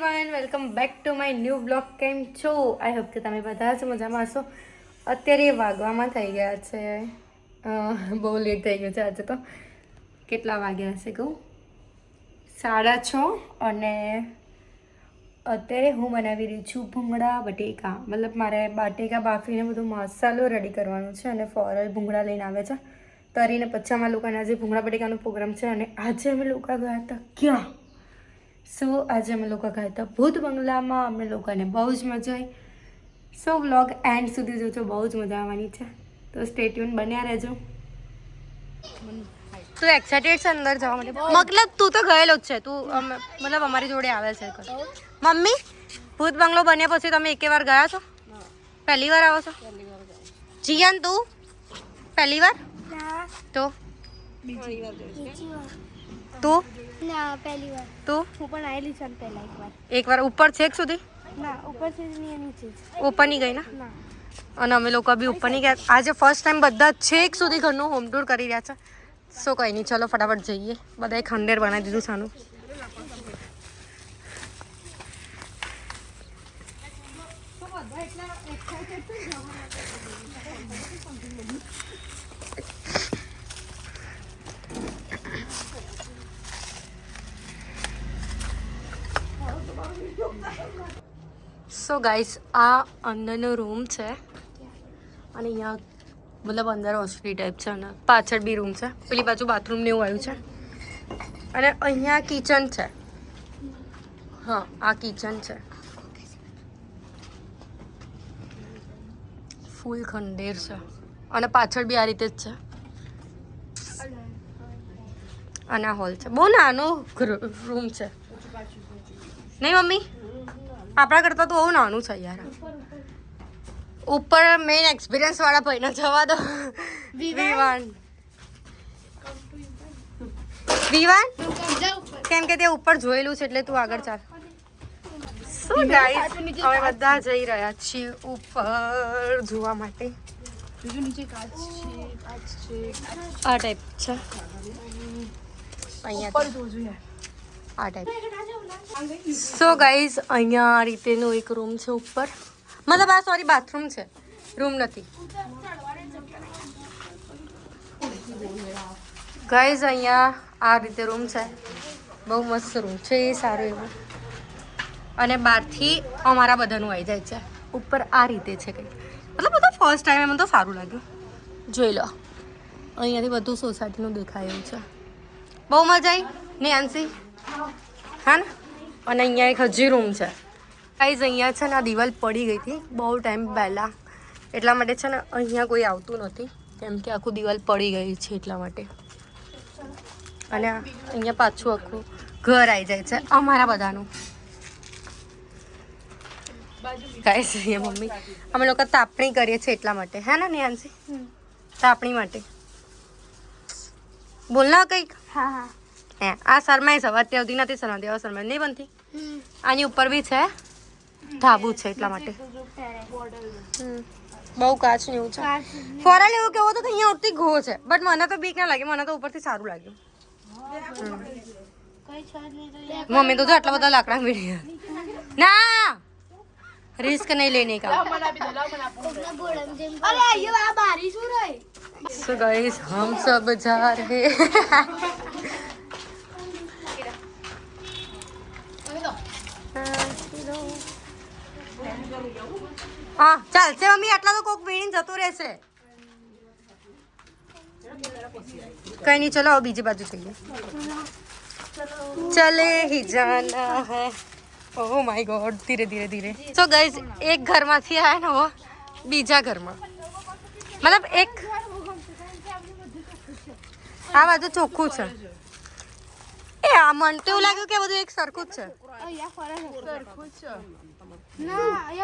Everyone welcome back to my new blog કેમ છો? I hope કે તમે બધા જ મજામાં હશો. અત્યારે વાગવામાં થઈ ગયા છે. બહુ લેટ થઈ ગયું છે આજે તો. કેટલા વાગ્યા હશે કહું? સાડા છ અને અત્યારે હું બનાવી રહી છું ભૂંગળા, બટેકા. મતલબ મારે બટેકા બાફીને બધો મસાલો રેડી કરવાનો છે અને ફોરલ ભૂંગળા લઈને આવે છે. તરીને પછી અમારા લોકોને આજે ભૂંગળા, બટેકાનો પ્રોગ્રામ છે અને આજે અમે લોકો ગયા હતા ક્યાં? સો આજે અમે લોકો ગયા હતા ભૂત બંગલામાં. અમે લોકોને બહુ જ મજા આવી. સો વ્લોગ એન્ડ સુધી જોજો. બહુ જ મજા આવવાની છે. તો સ્ટેટ્યુન બન્યા રહેજો. તું એક્સાઇટેડ છે અંદર જવા માટે? મતલબ તું તો ગયેલો જ છે. તું અમે- મતલબ અમારી જોડે આવે છે મમ્મી ભૂત બંગલો બન્યા પછી તમે એકે વાર ગયા છો? પહેલી વાર આવો છો? જીયાન તું? પહેલી વાર? તો? તું? ના પહેલી વાર. તું? હું પણ આવેલી છું પહેલા એકવાર એકવાર ઉપર છેક સુધી? ના ઉપર છે નહીં નીચે ઉપર નહીં ગઈ ના? અને અમે લોકો બી ઉપર નહીં ગયા. આજે ફર્સ્ટ ટાઈમ બધા છેક સુધી ઘરનું હોમ ટૂર કરી રહ્યા છે. સો કંઈ નહીં ચલો ફટાફટ જઈએ. બધાએ ખંડેર બનાવી દીધું સાનું સો ગાઈસ આ અંદરનો રૂમ છે. અને અહીંયા મતલબ અંદર હોસ્પિટલ ટાઈપ છે અને પાછળ બી રૂમ છે. પેલી બાજુ બાથરૂમ ને એવું આવ્યું છે. અને અહીંયા કિચન છે. હા, આ કિચન છે. ફૂલ ખંડેર છે. અને પાછળ બી આ રીતે જ છે. અને હોલ છે. બહુ નાનો રૂમ છે. નહીં, મમ્મી? આપણા કરતાં તો બહુ નાનું છે યાર. ઉપર મેઇન એક્સપિરિયન્સ વાળા ભાઈને જવા દો. વિવાન? વિવાન. કેમ કે તે ઉપર જોયેલું છે એટલે તું આગળ ચાલ. શું ગાઈસ અમે બધા જઈ રહ્યા છીએ ઉપર જોવા માટે. આ ટાઈપ છે. અહીંયા આ ટાઈપ સો ગાઈઝ અહીંયા આ રીતેનો એક રૂમ છે ઉપર. મતલબ આ સોરી બાથરૂમ છે. રૂમ નથી. ગાઈઝ અહીંયા આ રીતે રૂમ છે. બહુ મસ્ત રૂમ છે, એ સારું એવું. અને બહારથી અમારા બધાનું આવી જાય છે. ઉપર આ રીતે છે કંઈક. મતલબ બધું ફર્સ્ટ ટાઈમ એમ તો સારું લાગ્યું. જોઈ લો. અહીંયાથી બધું સોસાયટીનું દેખાય એવું છે. બહુ મજા આવી ને આંસી હા ને? અને અહીંયા એક હજી રૂમ છે. ગાઈઝ અહીંયા છે ને આ દિવાલ પડી ગઈ હતી બહુ ટાઈમ પહેલાં. એટલા માટે છે ને અહીંયા કોઈ આવતું નથી. કેમ કે આખું દિવાલ પડી ગઈ છે એટલા માટે. અને અહીંયા પાછું આખું ઘર આવી જાય છે અમારા બધાનું. કાંઈ છે મમ્મી અમે લોકો તાપણી કરીએ છીએ એટલા માટે. હે ને નેહાંસી તાપણી માટે. બોલ ના કંઈક. હા હા. હે આ શરમાય છે. અત્યાર સુધી નથી શરમાતી હવે શરમાઈ. નહીં બનતી? આની ઉપર બી છે. ધાબુ છે એટલા માટે. બહુ કાચ ને એવું છે. ફોરલ એવું. કેવો તો અહીંયા ઉઠતી ઘો છે. બટ મને તો બીક ના લાગી. મને તો ઉપરથી સારું લાગ્યું. મમ્મી તો જો આટલા બધા લાકડા મીડી ના! રિસ્ક નહીં લઈને કા અરે સો ગાઈસ હમ સબ જા રહે. હા ચાલશે મમ્મી આટલા તો કોક વીણીને જતું રહેશે. કઈ નહીં ચલો હવે બીજી બાજુ જઈએ. ચલે હી જાના હે. ઓહ માય ગોડ ધીરે ધીરે ધીરે. સો ગાઈઝ એક ઘરમાંથી આવ્યા ને હો બીજા ઘરમાં. મતલબ એક આ બાજુ ચોખ્ખું છે. એ આ મને તો એવું લાગ્યું કે બધું એક સરખું જ છે. ના એ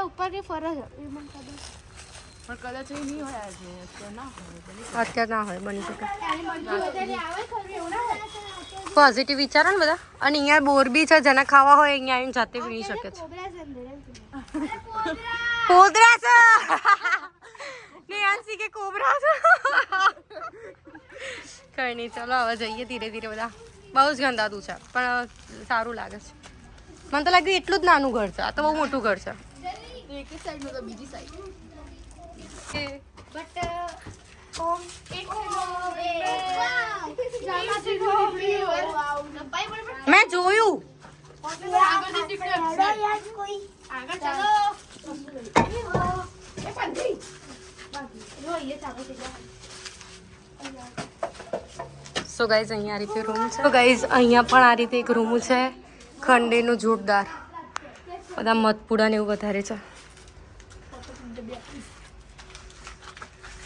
અત્યારે ના હોય બની શકે. પોઝિટિવ વિચારો ને બધા? અને અહીંયા બોર બી છે જેને ખાવા હોય અહીંયા આવીને જાતે વીણી શકે છે. કોબરા છે અંદર કોબરા! છે! ને આંસી કે કોબરા છે? કઈ નહીં ચલો હવે જઈએ ધીરે ધીરે બધા. બહુ જ ગંદાતું છે પણ સારું લાગે છે. મને તો લાગ્યું એટલું જ નાનું ઘર છે. આ તો બહુ મોટું ઘર છે. મેં જોયું. સો ગાઈઝ અહીંયા આ રીતે રૂમ છે. સો ગાઈઝ અહીંયા પણ આ રીતે એક રૂમ છે. ખંડેનું જોરદાર. બધા મધપુડા ને એવું વધારે છે.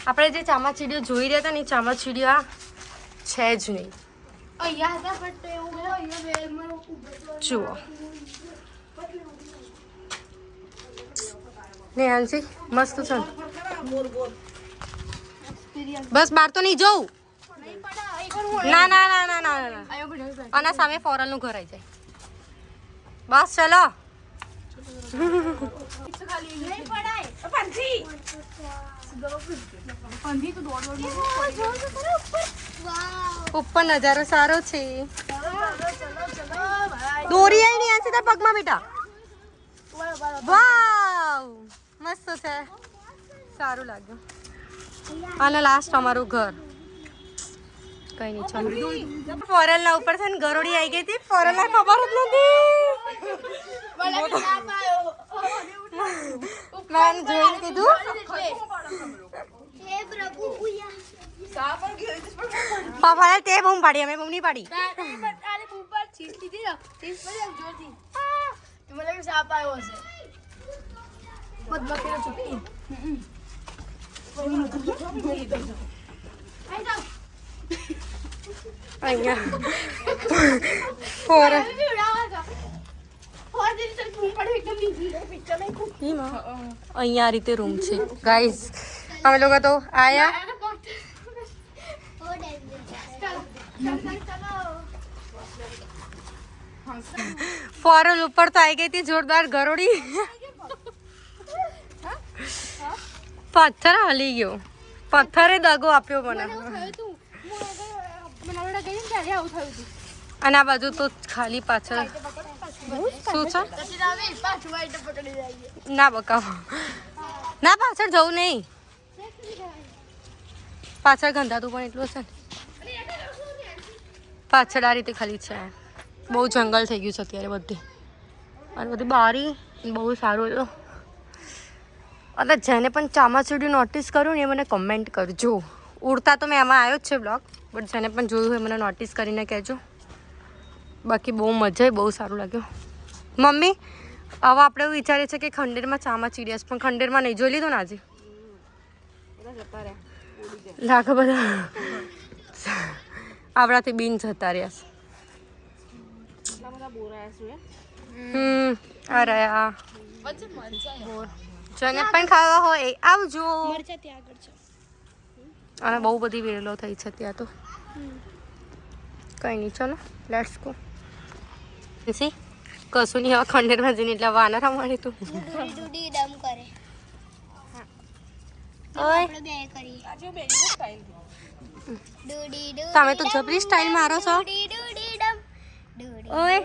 આપણે જે ચામાચીડીઓ જોઈ રહ્યા હતા ને એ ચામાચીડીઓ આ છે જ નહીં. જુઓ. ને આંસી મસ્ત છે બસ બહાર તો નહીં જવું ના ના ના ના ના ના આયો પડ્યો અને સામે ફોરનનું ઘર આવી જાય. બસ ચલો. ઉપર નજારો સારો છે. દોરી આવી નહીં સીધા પગમાં બેટા. વાવ! મસ્ત છે. સારું લાગ્યું. અને લાસ્ટ અમારું ઘર. કઈ નહીં ફોરેલ ના ઉપર છે ને ગરોડી આવી ગઈ હતી ફોરેલ ના ખબર જ નથી મેં જોઈને કીધું હે તે બૂમ પાડી, અમે બૂમ પાડી લીધી ને ચીઝ પર જોતી તો મને કે સાપ આવ્યો હશે મત બકેરો ચૂકી અહીંયા ફોરેલ અહીંયા આ રીતે રૂમ છે ગાઈઝ અમે લોકો તો આયા ફોરલ ઉપર તો આવી ગઈ હતી જોરદાર ગરોડી પથ્થર હલી ગયો પથ્થરે દગો આપ્યો મને અને આ બાજુ તો ખાલી પાછળ શું છે? ના બકાવો. ના પાછળ જવું નહીં. પાછળ ગંધાતું પણ એટલું હશે ને. પાછળ આ રીતે ખાલી છે. બહુ જંગલ થઈ ગયું છે અત્યારે બધી. અને બધી બારી બહુ સારું હતું અને જેને પણ ચામાચીડી નોટિસ કર્યું ને એ મને કમેન્ટ કરજો. ઉડતા તો મેં આમાં આવ્યો જ છે બ્લોગ બટ જેને પણ જોયું હોય મને નોટિસ કરીને કહેજો. બાકી બહુ મજા બહુ સારું લાગ્યું. મમ્મી હવે આપણે એવું વિચારીએ છીએ કે ખંડેરમાં ચામાં ચીડિયાસ પણ ખંડેરમાં નહીં જોઈ લીધું ને આજે? લાગે બધા આપણાથી બિન જતા રહ્યા છે. હમ અરે આ જેને પણ ખાવા હોય આવજો. અને બહુ બધી વેલો થઈ છે ત્યાં તો. કંઈ નહીં ચલો લેટ્સ ગો સી કશું નહીં હવે ખંડેરમાં જઈને એટલે વાના મળી તું. ઓય. તમે તો જબરી સ્ટાઇલ મારો છો. ઓય.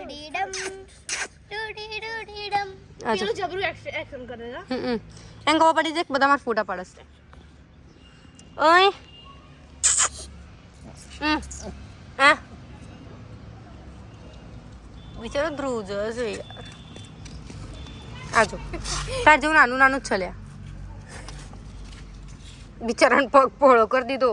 જબરું એક્શન કરે છે. હમ હમ. એમ ખબર પડી જાય કે બધા મારા ફોટા પડશે ઓય. આ બિચારો ધ્રુવ જશે યાર આજો તાર જેવું નાનું નાનું જ છે બિચારાને પગ પોળો કરી દીધો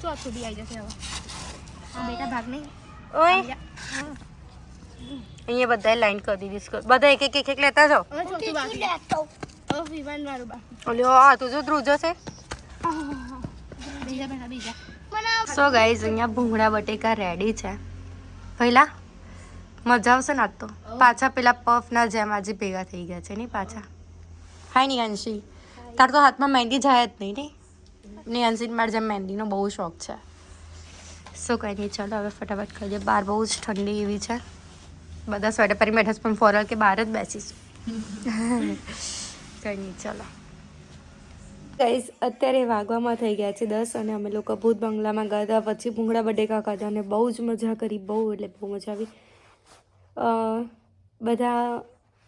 ચોથું બી આવી જશે હવે બેટા ભાગ નહીં ઓય અહીંયા બધા લાઈન કરી દીધી બધા એક એક એક એક લેતા જાઓ બાકી વાળું બાકી ઓલ્યો આ તું જો ધ્રુવ જશે બીજા બેટા બીજા. સો ગાઈઝ અહીંયા ભૂંગળા બટેકા રેડી છે. પહેલા મજા આવશે ને આજ તો? પાછા પેલા પફના જેમ આજે ભેગા થઈ ગયા છે નહીં પાછા? હાયની અંશી તાર તો હાથમાં મહેંદી જાય જ નહીં નહીં? ને અંશી મારે જેમ મહેંદીનો બહુ શોખ છે. સો કંઈ નહીં ચાલો હવે ફટાફટ કરીએ બહાર બહુ જ ઠંડી એવી છે. બધા સ્વેટર પહેરી બેઠા પણ ફોરલ કે બહાર જ બેસીશું. કંઈ નહીં, ચાલો. ગાઈઝ અત્યારે વાગવામાં થઈ ગયા છે દસ અને અમે લોકો ભૂત બંગલામાં ગયા પછી ભૂંગળા બટેકા ખાધા અને બહુ જ મજા કરી, બહુ એટલે બહુ મજા આવી. બધા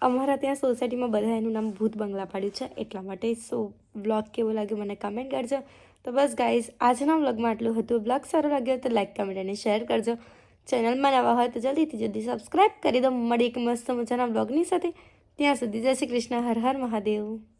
અમારા ત્યાં સોસાયટીમાં બધા એનું નામ ભૂત બંગલા પાડ્યું છે. એટલા માટે સો બ્લોગ કેવો લાગ્યો મને કમેન્ટ કરજો. તો બસ ગાઈઝ આજના બ્લોગમાં આટલું હતું. બ્લોગ સારો લાગ્યો તો લાઈક કમેન્ટ અને શેર કરજો. ચેનલમાં નવા હોય તો જલ્દીથી જલ્દી સબસ્ક્રાઈબ કરી દો. મળી એક મસ્ત મજાના બ્લોગની સાથે. ત્યાં સુધી જય શ્રી કૃષ્ણ હર હર મહાદેવ.